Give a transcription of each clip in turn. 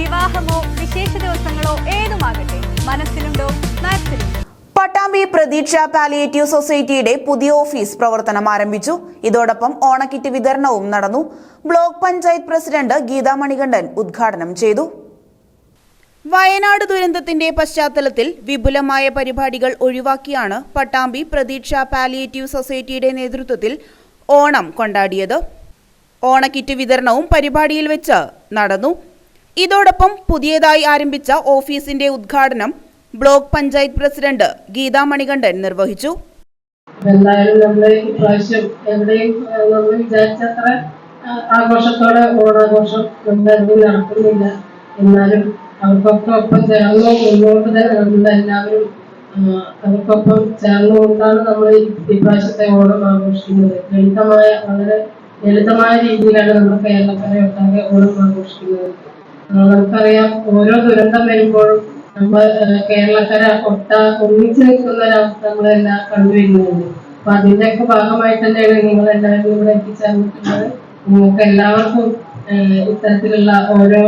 വിവാഹമോ വിശേഷ ദിവസങ്ങളോ ഏതുമാകട്ടെ മനസ്സിലുണ്ടോ മാക്സിലുണ്ടോ പട്ടാമ്പി പ്രതീക്ഷ പാലിയേറ്റീവ് സൊസൈറ്റിയുടെ പുതിയ ഓഫീസ് പ്രവർത്തനം ആരംഭിച്ചു. ഇതോടൊപ്പം ഓണക്കിറ്റ് വിതരണവും നടന്നു. ബ്ലോക്ക് പഞ്ചായത്ത് പ്രസിഡന്റ് ഗീതാ മണികണ്ഠൻ ഉദ്ഘാടനം ചെയ്തു. വയനാട് ദുരന്തത്തിന്റെ പശ്ചാത്തലത്തിൽ വിപുലമായ പരിപാടികൾ ഒഴിവാക്കിയാണ് പട്ടാമ്പി പ്രതീക്ഷ പാലിയേറ്റീവ് സൊസൈറ്റിയുടെ നേതൃത്വത്തിൽ ഓണം കൊണ്ടാടിയത്. ഓണക്കിറ്റ് വിതരണവും പരിപാടിയിൽ വെച്ച് നടന്നു. ഇതോടൊപ്പം പുതിയതായി ആരംഭിച്ച ഓഫീസിന്റെ ഉദ്ഘാടനം ബ്ലോക്ക് പഞ്ചായത്ത് പ്രസിഡന്റ് ഗീതാ മണികണ്ഠൻ നിർവഹിച്ചു. എന്തായാലും നമ്മൾ ഇപ്രാവശ്യം എവിടെയും നമ്മൾ വിചാരിച്ചത്ര ആഘോഷത്തോടെ ഓണാഘോഷം നമ്മുടെ ഇതിൽ നടക്കുന്നില്ല. എന്നാലും അവർക്കൊക്കെ ഒപ്പം ചേർന്ന് മുന്നോട്ട് എല്ലാവരും അവർക്കൊപ്പം ചേർന്നുകൊണ്ടാണ് നമ്മൾ ഇപ്രാവശ്യത്തെ ഓണം ആഘോഷിക്കുന്നത്. ലളിതമായ വളരെ ലളിതമായ രീതിയിലാണ് നമ്മൾ കേരളക്കര ഒട്ടാകെ ഓണം ആഘോഷിക്കുന്നത്. നമുക്കറിയാം ഓരോ ദുരന്തം വരുമ്പോഴും നമ്മൾ കേരളക്കര ഒട്ട ഒന്നിച്ചു നിൽക്കുന്ന ഒരവസ്ഥ നമ്മളെല്ലാം കണ്ടുവരുന്നുണ്ട്. അപ്പൊ അതിന്റെയൊക്കെ ഭാഗമായി തന്നെയാണ് നിങ്ങൾ എല്ലാവരും ഇവിടെ എത്തിച്ചേർന്നിട്ടുള്ളത്. നിങ്ങൾക്ക് എല്ലാവർക്കും ഇത്തരത്തിലുള്ള ഓരോ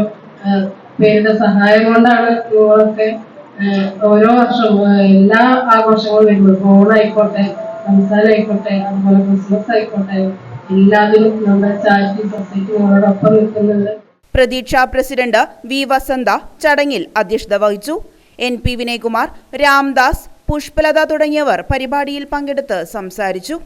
പേരുടെ സഹായം കൊണ്ടാണ് നിങ്ങളൊക്കെ ഓരോ വർഷവും എല്ലാ ആഘോഷങ്ങളും വരുമ്പോൾ ഓണായിക്കോട്ടെ റംസാൻ ആയിക്കോട്ടെ അതുപോലെ ക്രിസ്മസ് ആയിക്കോട്ടെ എല്ലാത്തിനും നമ്മുടെ ചാരിറ്റി സൊസൈറ്റി നിങ്ങളോടൊപ്പം നിൽക്കുന്നുണ്ട്. പ്രതീക്ഷ പ്രസിഡന്റ് വി വസന്ത ചടങ്ങിൽ അധ്യക്ഷത വഹിച്ചു. എൻ പി വിനയകുമാർ രാംദാസ് പുഷ്പലത തുടങ്ങിയവർ പരിപാടിയിൽ പങ്കെടുത്ത് സംസാരിച്ചു.